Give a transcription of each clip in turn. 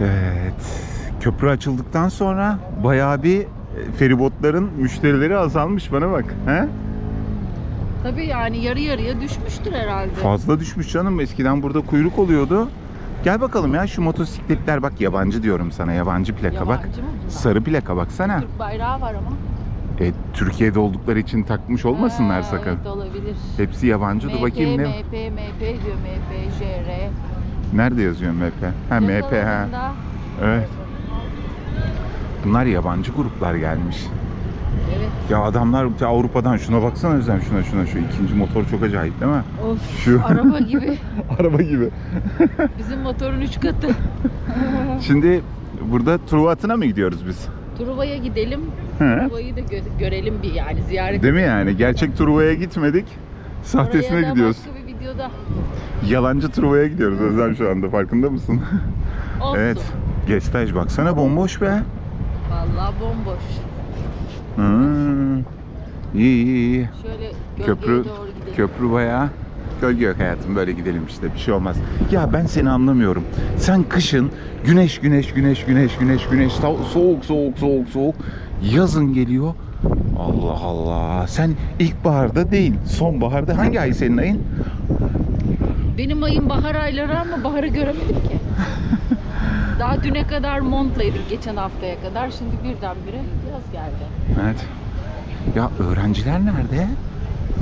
Evet. Köprü açıldıktan sonra bayağı bir e, feribotların müşterileri azalmış bana bak. He? Tabii yani yarı yarıya düşmüştür herhalde. Fazla düşmüş canım. Eskiden burada kuyruk oluyordu. Gel bakalım ya şu motosikletler bak yabancı diyorum sana yabancı plaka bak. Yabancı mı bunlar? Sarı plaka baksana. Türk bayrağı var ama. E, Türkiye'de oldukları için takmış olmasınlar Ha, sakın. Evet olabilir. Hepsi yabancı. Dur bakayım ne? MP, MP diyor MP, JR. Nerede yazıyor MP? Ha MP ha. Evet. Bunlar yabancı gruplar gelmiş. Evet. Ya adamlar ta Avrupa'dan şuna baksana Özlem şuna şuna şu ikinci motor çok acayip değil mi? Of, Şu- araba gibi. Araba gibi. Bizim motorun üç katı. Şimdi burada Truva atına mı gidiyoruz biz? Truva'ya gidelim. He. Truva'yı da gö- görelim bir yani ziyaret Değil mi yani? Gerçek Truva'ya gitmedik. Sahtesine gidiyoruz. Başka videoda Yalancı Truva'ya gidiyoruz Özlem şu anda farkında mısın? olsun. evet. Gestaj baksana bomboş be. Vallahi bomboş. Hmm. İyi iyi iyi. Şöyle Köprü doğru gidelim. köprü bayağı gölge yok hayatım böyle gidelim işte bir şey olmaz. Ya ben seni anlamıyorum. Sen kışın güneş güneş güneş güneş güneş güneş so- soğuk soğuk soğuk soğuk yazın geliyor. Allah Allah. Sen ilkbaharda değil, sonbaharda hangi ay senin ayın? Benim ayım bahar ayları ama baharı göremedim ki. Daha düne kadar montlaydım geçen haftaya kadar. Şimdi birdenbire yaz geldi. Evet. Ya öğrenciler nerede?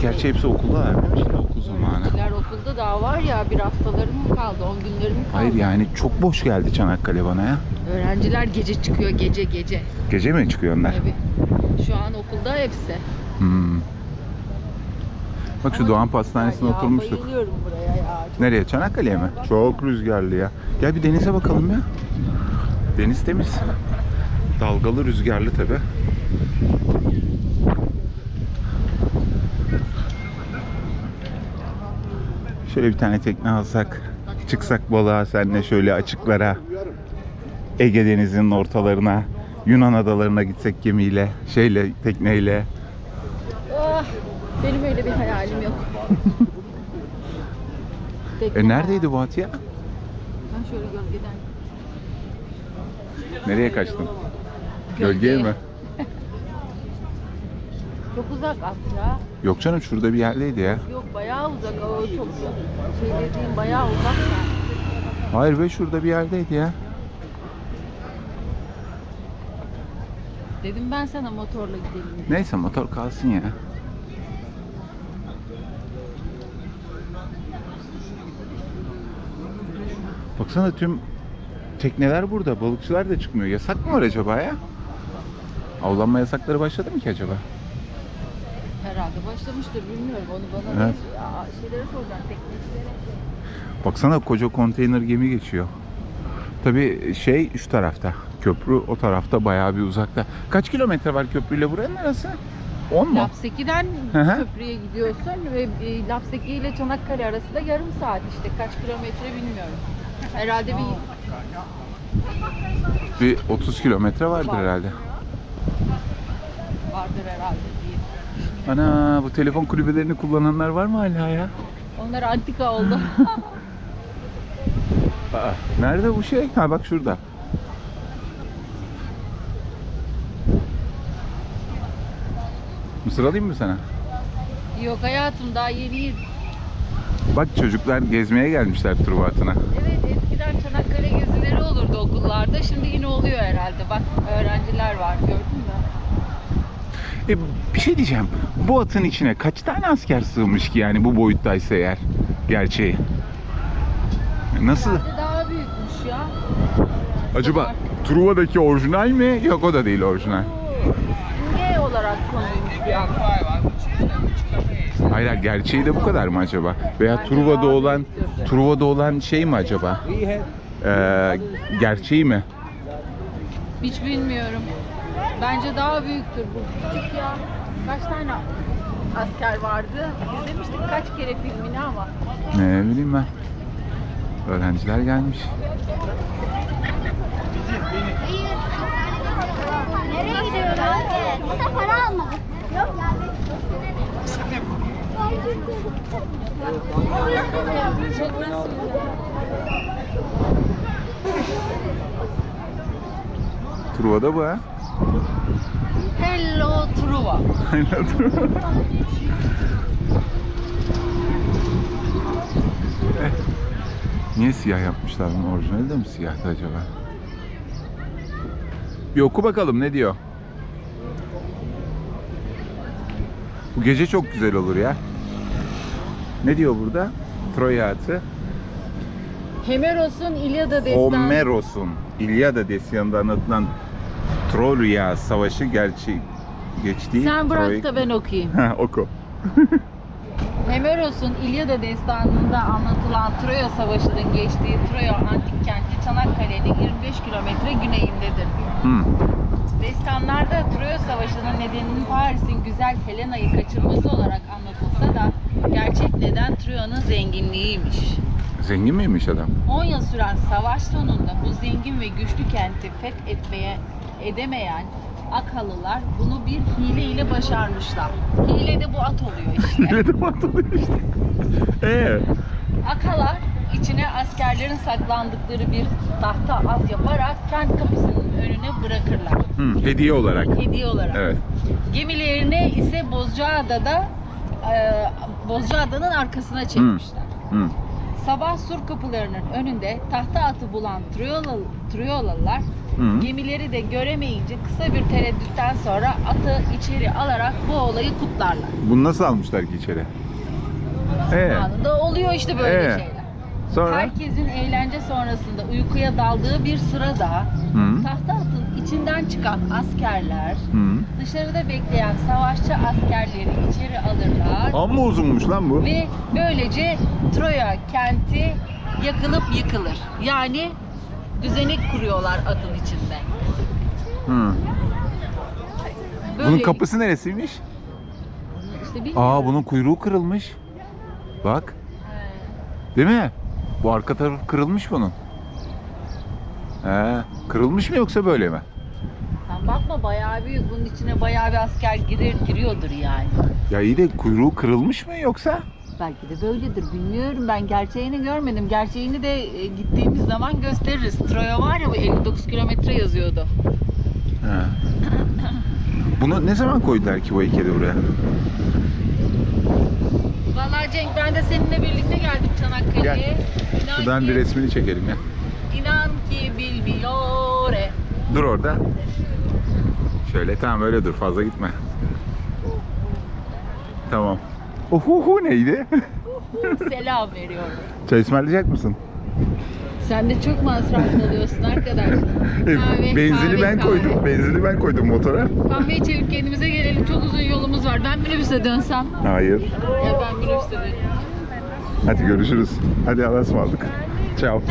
Gerçi hepsi okuldalar değil mi? Şimdi okul zamanı. Öğrenciler okulda daha var ya bir haftaları mı kaldı, 10 günleri mi kaldı? Hayır yani çok boş geldi Çanakkale bana ya. Öğrenciler gece çıkıyor gece gece. Gece mi çıkıyor onlar? Tabii. Şu an okulda hepsi. Hmm. Bak şu Ama Doğan Pastanesi'ne ya, oturmuştuk. Bayılıyorum buraya ya. Çok Nereye? Çanakkale'ye mi? Çok rüzgarlı ya. Gel bir denize bakalım ya. Deniz temiz. Dalgalı rüzgarlı tabi. Şöyle bir tane tekne alsak, çıksak balığa senle şöyle açıklara, Ege Denizi'nin ortalarına, Yunan adalarına gitsek gemiyle, şeyle, tekneyle. Ah, benim öyle bir hayalim yok. Tekne- E neredeydi bu at ya? Ben şöyle gölgeden. Nereye kaçtın? Gölgeye Gölgeye. mi? Çok uzak at ya. Yok canım şurada bir yerdeydi ya. Yok bayağı uzak. O çok şey dediğim bayağı uzak. yani. Hayır be şurada bir yerdeydi ya. Dedim ben sana motorla gidelim. diye. Neyse motor kalsın ya. Baksana tüm tekneler burada. Balıkçılar da çıkmıyor. Yasak mı var acaba ya? Avlanma yasakları başladı mı ki acaba? Herhalde başlamıştır bilmiyorum. Onu bana Evet. şeylere soracağım teknikçilere. Baksana koca konteyner gemi geçiyor. Tabii şey şu tarafta. Köprü o tarafta bayağı bir uzakta. Kaç kilometre var köprüyle buranın arası? 10 mu? Lapseki'den Hı hı. köprüye gidiyorsun ve e, Lapseki ile Çanakkale arasında yarım saat işte. Kaç kilometre bilmiyorum. Herhalde bir Bir 30 kilometre vardır Var. herhalde. vardır herhalde. Ana bu telefon kulübelerini kullananlar var mı hala ya? Onlar antika oldu. Aa, nerede bu şey? Ha bak şurada. Mısır alayım mı sana? Yok hayatım daha yeni yeni. Bak çocuklar gezmeye gelmişler Truvat'ına. Evet eskiden Çanakkale gezileri olurdu okullarda. Şimdi yine oluyor herhalde. Bak öğrenciler var gördün mü? E, bir şey diyeceğim. Bu atın içine kaç tane asker sığmış ki yani bu boyuttaysa eğer gerçeği? Nasıl? Herhalde daha büyükmüş ya. Acaba Truva'daki orijinal mi? Yok o da değil orijinal. G olarak konulmuş bir an. Hayır hayır, gerçeği de bu kadar mı acaba? Veya Truva'da olan Truva'da olan şey mi acaba? Ee, gerçeği mi? Hiç bilmiyorum. Bence daha büyüktür bu. Küçük ya. Kaç tane asker vardı? İzlemiştik kaç kere filmini ama. Ne bileyim ben. Öğrenciler gelmiş. Nereye gidiyoruz? Burada para almadık. Yok ya. Truva da bu ha. Hello Truva. Eh, Niye siyah yapmışlar bunu? Orijinali de mi siyahtı acaba? Bir oku bakalım ne diyor? Bu gece çok güzel olur ya. Ne diyor burada? Troya atı. Hemeros'un İlyada destanı. Homeros'un İlyada destanında anlatılan Troya savaşı gerçi geçtiği Sen bırak Troya- da ben okuyayım. Ha, oku. Hemeros'un İlyada destanında anlatılan Troya Savaşı'nın geçtiği Troya antik kenti Çanakkale'nin 25 kilometre güneyindedir diyor. Hı. Destanlarda Troya Savaşı'nın nedeninin Paris'in güzel Helena'yı kaçırması olarak anlatılsa da gerçek neden Troya'nın zenginliğiymiş. Zengin miymiş adam? 10 yıl süren savaş sonunda bu zengin ve güçlü kenti fethetmeye edemeyen Akalılar bunu bir hile ile başarmışlar. Hile de bu at oluyor işte. Öyle de oluyor işte. Ee, Akalar içine askerlerin saklandıkları bir tahta at yaparak kent kapısının önüne bırakırlar. hı, hediye olarak. Hediye olarak. Evet. Gemilerini ise Bozcaada'da e, Bozcaada'nın arkasına çekmişler. Hı. Sabah sur kapılarının önünde tahta atı bulan Troyalı, Troyalılar Hı. gemileri de göremeyince kısa bir tereddütten sonra atı içeri alarak bu olayı kutlarlar. Bunu nasıl almışlar ki içeri? Ee, Anında oluyor işte böyle Ee? şeyler. sonra? Herkesin eğlence sonrasında uykuya daldığı bir sırada Hı. tahta atın içinden çıkan askerler Hı. dışarıda bekleyen savaşçı askerleri içeri alırlar Amma uzunmuş lan bu. ve böylece Troya kenti yakılıp yıkılır. Yani düzenek kuruyorlar atın içinde. Hı. Böyle Bunun kapısı neresiymiş? işte bilmiyorum. Aa bunun kuyruğu kırılmış. Bak. Değil mi? Bu arka tarafı kırılmış bunun. He, kırılmış mı yoksa böyle mi? Sen bakma bayağı büyük. Bunun içine bayağı bir asker girer giriyordur yani. Ya iyi de kuyruğu kırılmış mı yoksa? Belki de böyledir bilmiyorum. Ben gerçeğini görmedim. Gerçeğini de e, gittiğimiz zaman gösteririz. Troya var ya bu 59 kilometre yazıyordu. He. Bunu ne zaman koydular ki bu heykeli buraya? Vallahi Cenk ben de seninle birlikte geldim Çanakkale'ye. Gel. İnan Şuradan ki, bir resmini çekelim ya. İnan ki bilmiyor. Dur orada. Şöyle tamam öyle dur fazla gitme. Tamam. Uhuhu neydi? Selam veriyorum. Çay ısmarlayacak mısın? Sen de çok masraflı oluyorsun arkadaş. Kahve, Benzini kahve, ben kahve. koydum. Benzini ben koydum motora. Kahve içelim kendimize gelelim. Çok uzun yolumuz var. Ben minibüse dönsem. Hayır. Ya ben minibüste döneyim. Hadi görüşürüz. Hadi Allah'a ısmarladık. Ciao.